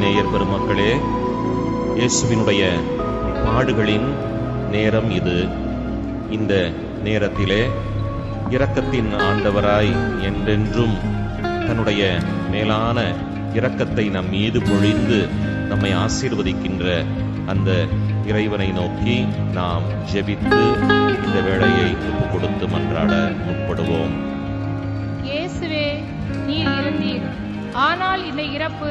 நேயர் பெருமக்களே இயேசுவினுடைய பாடுகளின் நேரம் இது. இந்த நேரத்திலே இரக்கத்தின் ஆண்டவராய் என்றென்றும் தன்னுடைய மேலான இரக்கத்தை நம் மீது பொழிந்து நம்மை ஆசீர்வதிக்கின்ற அந்த இறைவனை நோக்கி நாம் ஜெபித்து இந்த வேளையை கொடுத்து மன்றாட முற்படுவோம். இயேசுவே நீர் இருந்தீர். ஆனால் இந்த இறப்பு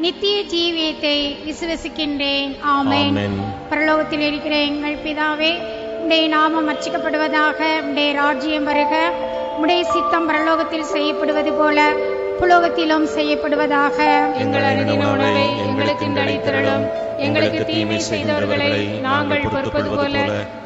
நித்திய ஜீவியத்தை விசுவசிக்கின்றேன். ஆமென். பரலோகத்தில் இருக்கிற எங்கள் பிதாவே உடைய நாமம் அர்ச்சிக்கப்படுவதாக உடைய ராஜ்யம் வருக. உடைய சித்தம் பரலோகத்தில் செய்யப்படுவது போல புலோகத்திலும் செய்யப்படுவதாக. எங்கள் உணவை எங்களுக்கு அளித்திரளும் எங்களுக்கு தீமை செய்தவர்களை நாங்கள் பொறுப்பது போல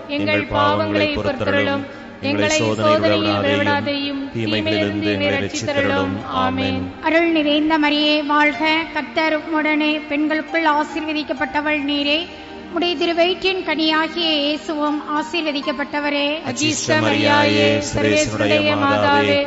எங்கள் பாவங்களை பொறுத்தருளும். எங்களை சோதனையில் விடாதையும் தீமையிலிருந்து ரட்சித்தருளும் ஆமென். அருள் நிறைந்த மரியே வாழ்க. கர்த்தர் உடனே பெண்களுக்குள் ஆசீர்வதிக்கப்பட்டவள் நீரே. உடைய திருவயிற்றின் கனியாகிய இயேசுவும் ஆசீர்வதிக்கப்பட்டவரே. அஜீஷ்ட மரியாயே சர்வேஸ்வருடைய மாதாவே.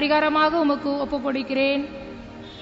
பரிகாரமாக உமக்கு ஒப்புக்கொடுக்கிறேன்.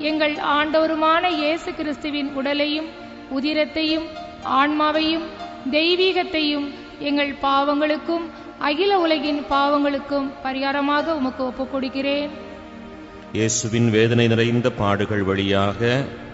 எங்கள் ஆண்டவருமான இயேசு கிறிஸ்துவின் உடலையும் உதிரத்தையும் ஆன்மாவையும் தெய்வீகத்தையும் எங்கள் பாவங்களுக்கும் அகில உலகின் பாவங்களுக்கும் பரிகாரமாக உமக்கு ஒப்புக் கொடுக்கிறேன் இயேசுவின் வேதனை நிறைந்த பாடுகள் வழியாக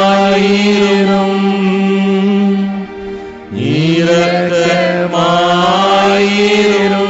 இரக்கமாயிரும் இரக்கமாயிரும்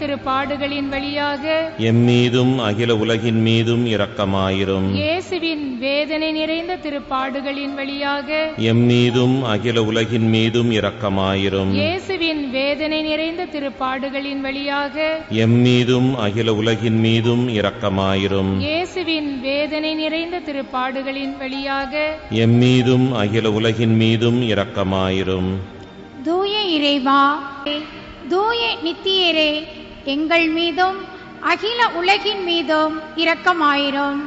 திருப்பாடுகளின் வழியாக எம்மீதும் அகில உலகின் மீதும் இரக்கமாயிரும். இயேசுவின் வேதனை நிறைந்த திருப்பாடுகளின் வழியாக எம்மீதும் அகில உலகின் மீதும் இரக்கமாயிரும். இயேசுவின் வேதனை நிறைந்த திருப்பாடுகளின் வழியாக எம்மீதும் அகில உலகின் மீதும் இரக்கமாயிரும். இயேசுவின் வேதனை நிறைந்த திருப்பாடுகளின் வழியாக எம்மீதும் அகில உலகின் மீதும் இரக்கமாயிரும். தூய இறைவா தூய நித்தியரே எங்கள் மீதும் அகில உலகின் மீதும் இரக்கமாயிரும்.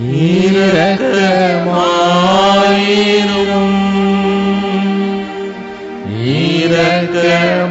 இரக்கமாயிரும் இரக்கமாயிரும்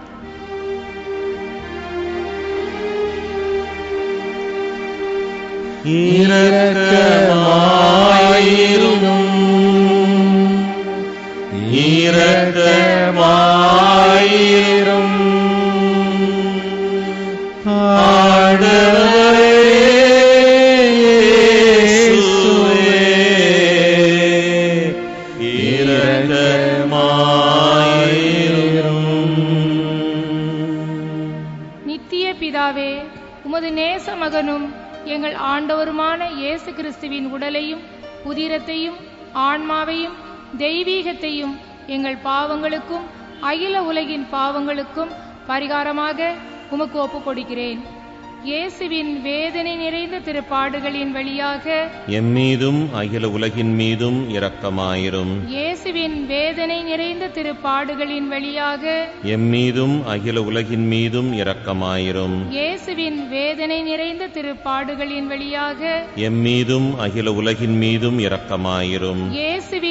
இரக்கமாயிரும் பாவங்களுக்கும் பரிகாரமாக உமக்கு ஒப்புக் கொடுக்கிறேன் இயேசுவின் வேதனை நிறைந்த திருப்பாடுகளின் வழியாக எம்மீதும் அகில உலகின் மீதும் இரக்கமாயிரும். இயேசுவின் வேதனை நிறைந்த திருப்பாடுகளின் வழியாக எம்மீதும் அகில உலகின் மீதும் இரக்கமாயிரும். இயேசுவின் வேதனை நிறைந்த திருப்பாடுகளின் வழியாக எம்மீதும் அகில உலகின் மீதும் இரக்கமாயிரும். இயேசுவின்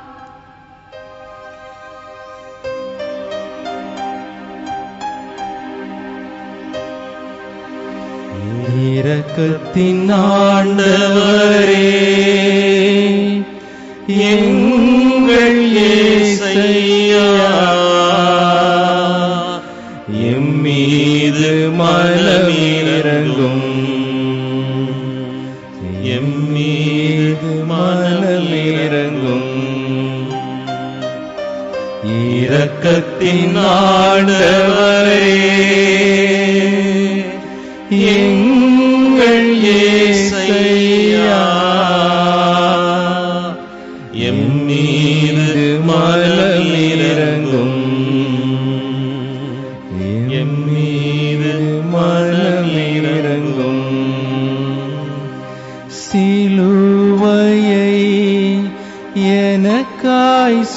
இரக்கத்தின் ஆண்டவரே எங்கள் ஏசையா எம்மீது மனமிரங்கும் எம்மீது மனமிரங்கும் இரக்கத்தின் ஆண்டவரே எங்கள்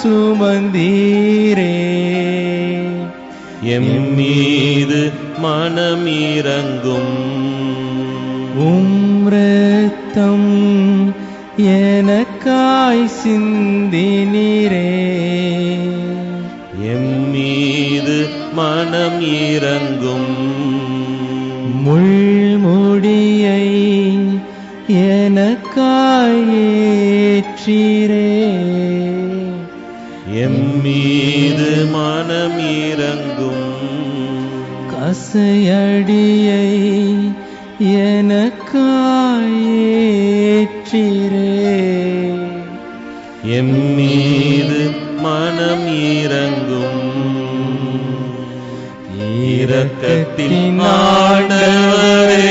சுமந்தீரே. எம்மீது மனமிரங்கும். உம் ரத்தம் எனக்காய் சிந்தினீரே. எம்மீது மனம் இறங்கும் முள்முடியை எனக்காய் ஏற்றீரே. எம்மீது மனம் இறங்கும் கசையடியை எனக்காய் ஏற்றீரே எம்மீது மனம் இறங்கும் இரக்கத்தின் ஆண்டவரே.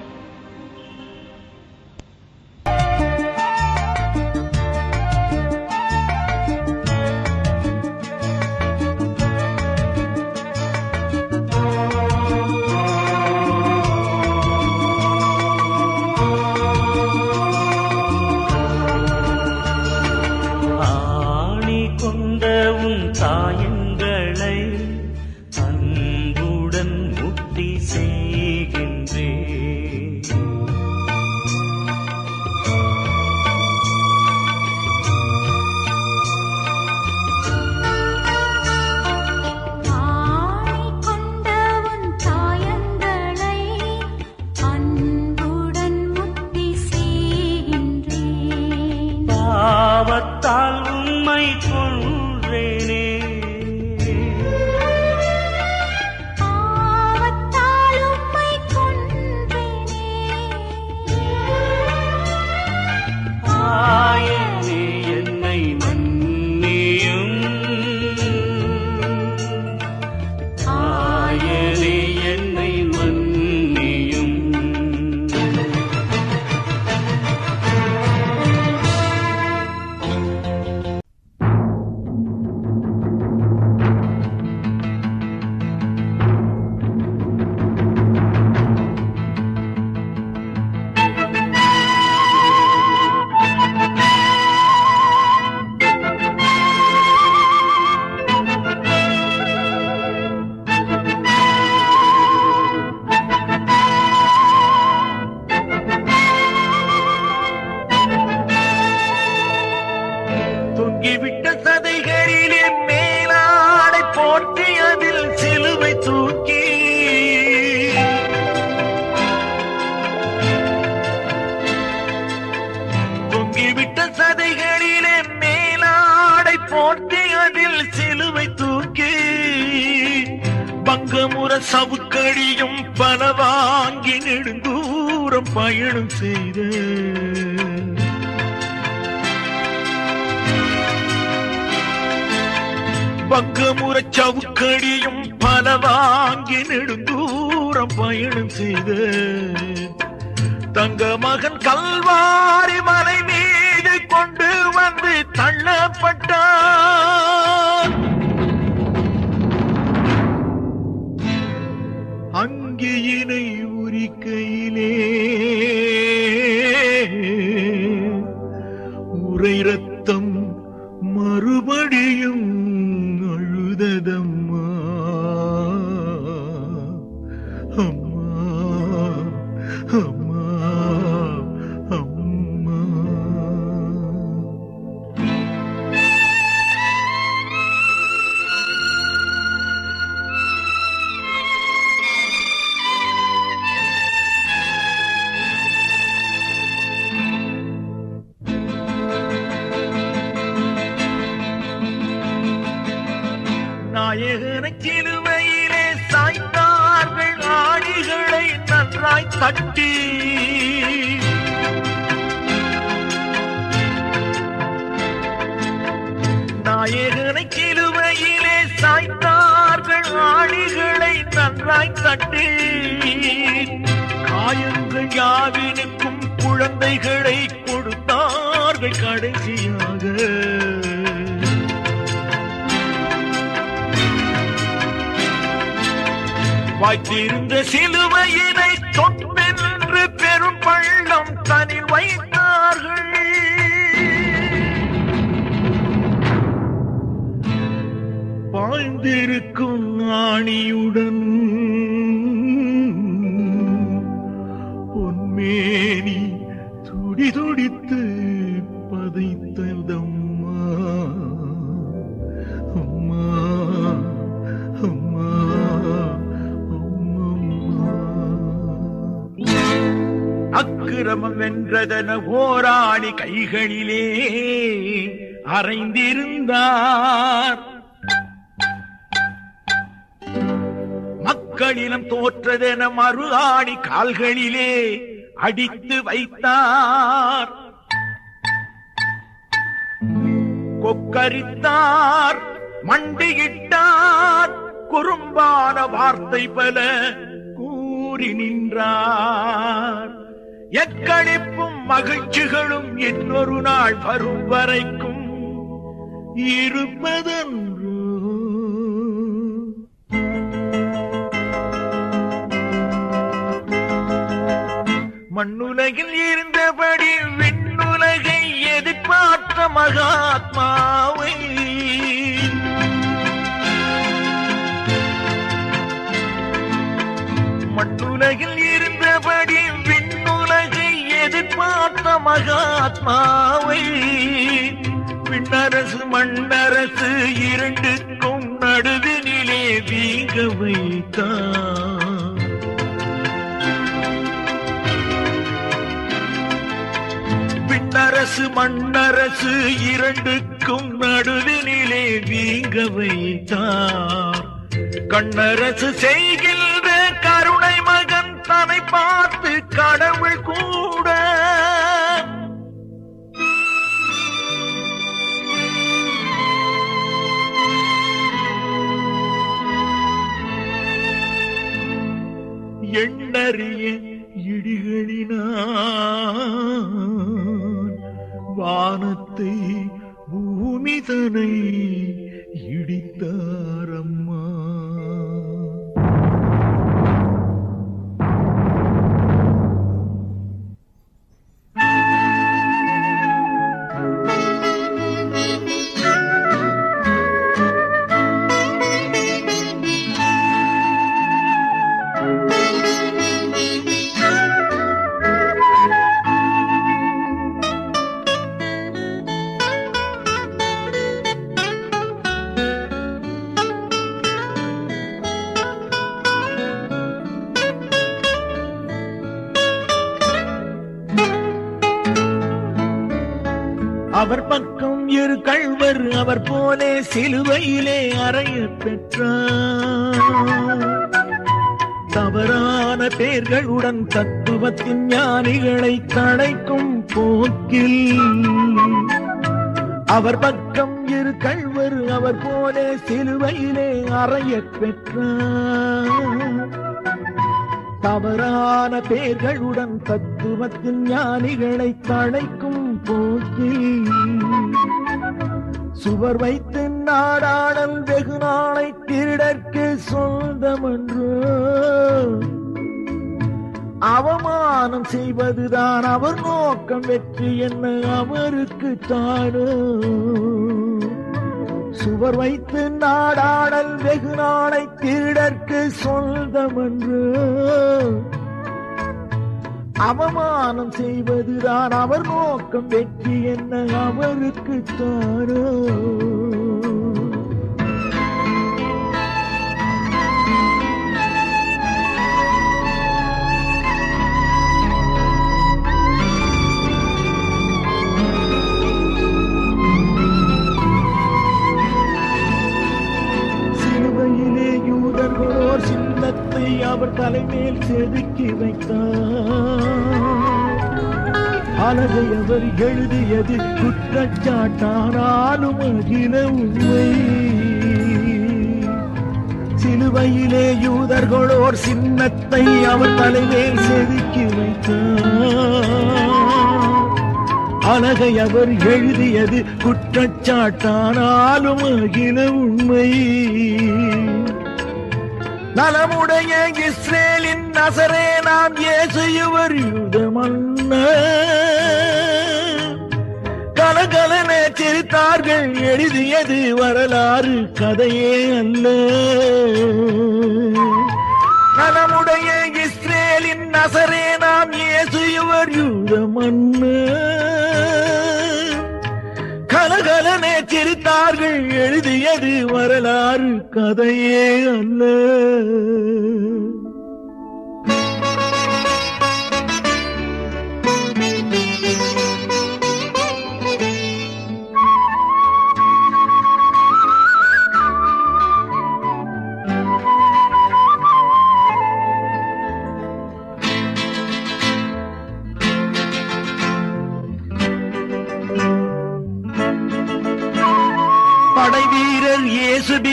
சதைகளிலே மேலாடை போட்டி அதில் சிலுவை தூக்கி. தொங்கிவிட்ட சதைகளிலே மேலாடை போட்டி அதில் சிலுவை தூக்கி. பங்கமுற சவுக்கடியும் பல வாங்கி நெடுந்தூரம் பயணம் செய்தேன். பக்கமுற சவுக்கடியும் பல வாங்கி நெடுந்தூரம் பயணம் செய்த தங்க மகன் கல்வாரி மலை மீது கொண்டு வந்து தள்ளப்பட்டான். தட்டி காயங்கள் யாவினுக்கும் குழந்தைகளை கொடுத்தார்கள் கடைசியாக. வாய்த்திருந்த சிலுவையினை தொட்டென்று பெரும் பள்ளம் தனில் வைத்தார்கள். வாழ்ந்திருக்கும் ஆணியுடன் பொன்மேனி துடி துடித்து பதைத்ததம்மா. அம்மா அம்மா அக்கிரமம் வென்றதன போராடி கைகளிலே அறைந்திருந்தார். மக்களிடம் தோற்றதென மறு ஆடி கால்களிலே அடித்து வைத்தார். கொக்கரித்தார் மண்டியிட்டார். குறும்பான வார்த்தை பல கூறி நின்றார். எக்களிப்பும் மகிழ்ச்சிகளும் இன்னொரு நாள் வரும் வரைக்கும் இருப்பதன் மண்ணுலகில் இருந்தபடி விண்ணுலகை எதிர்பார்த்த மகாத்மாவை. மண்ணுலகில் இருந்தபடி விண்ணுலகை எதிர்பார்த்த மகாத்மாவை. விண்ணரசு மண்ணரசு இரண்டுக்கும் நடுவினிலே வீங்க வைத்தான். விண்ணரசு மண்ணரசு இரண்டுக்கும் நடுவினிலே வீங்க வைத்தார். கண்ணரசு செய்கின்ற கருணை மகன் தன்னை பார்த்து கடவுள் கூட. எண்ணறிய இடிகளினான் வானத்தை பூமிதனை இடித்தார் சிலுவையிலே அறைய பெற்றார். தவறான பேர்களுடன் தத்துவத்தின் ஞானிகளை தடைக்கும் போக்கில் அவர் பக்கம் இரு கள்வர் அவர் போலே சிலுவையிலே அறைய பெற்றார். தவறான பேர்களுடன் தத்துவத்தின் ஞானிகளை தழைக்கும் போக்கில் சுவர் வைத்து நாடாடல் வெகு நாளை திருடற்கு சொந்தமன்று. அவமானம் செய்வதுதான் அவர் நோக்கம் வெற்றி என்ன அவருக்கு தானோ. சுவர் வைத்து நாடாடல் வெகு நாளை திருடற்கு சொந்தமன்று. அவமானம் செய்வதுதான் அவர் நோக்கம் வெற்றி என்ன அவருக்கு தானோ. தலைமேல் செதுக்கி வைத்தார். அழகை அவர் எழுதியது குற்றச்சாட்டானாலும் அகில உண்மை. சிலுவையிலே யூதர்களோர் சின்னத்தை அவர் தலைமேல் செதுக்கி வைத்தார். அழகை அவர் எழுதியது குற்றச்சாட்டானாலும் அகில உண்மை. நலமுடைய இஸ்ரேலின் நசரே நாம் இயேசு இவர் யூத கலகலன சிரித்தார்கள் எழுதியது வரலாறு கதையே அல்ல. நலமுடைய இஸ்ரேலின் நசரே நாம் இயேசு இவர் யூத கலகலனே எழுதியது வரலாறு கதையே அல்ல.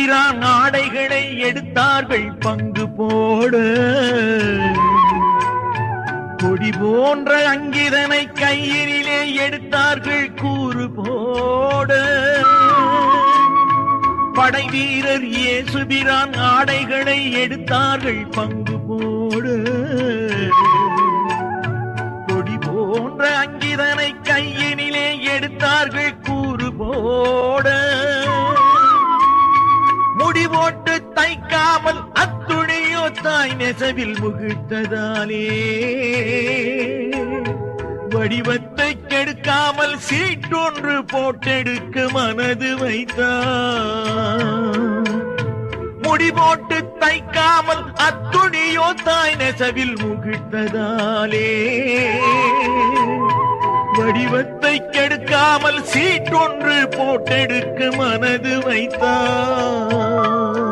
இயேசுபிரான் ஆடைகளை எடுத்தார்கள் பங்கு போடு. கொடி போன்ற அங்கிதனை கையினிலே எடுத்தார்கள் கூறு போடு. படை வீரர் ஏசுபிரான் ஆடைகளை எடுத்தார்கள் பங்கு போடு. கசவில் நெசவில் முகிழ்த்ததாலே வடிவத்தை கெடுக்காமல் சீட்டொன்று போட்டெடுக்க மனது வைத்தார். முடி போட்டு தைக்காமல் அத்துணியோ தாய் நெசவில் முகிழ்த்ததாலே வடிவத்தை கெடுக்காமல் சீட்டொன்று போட்டெடுக்க மனது வைத்தார்.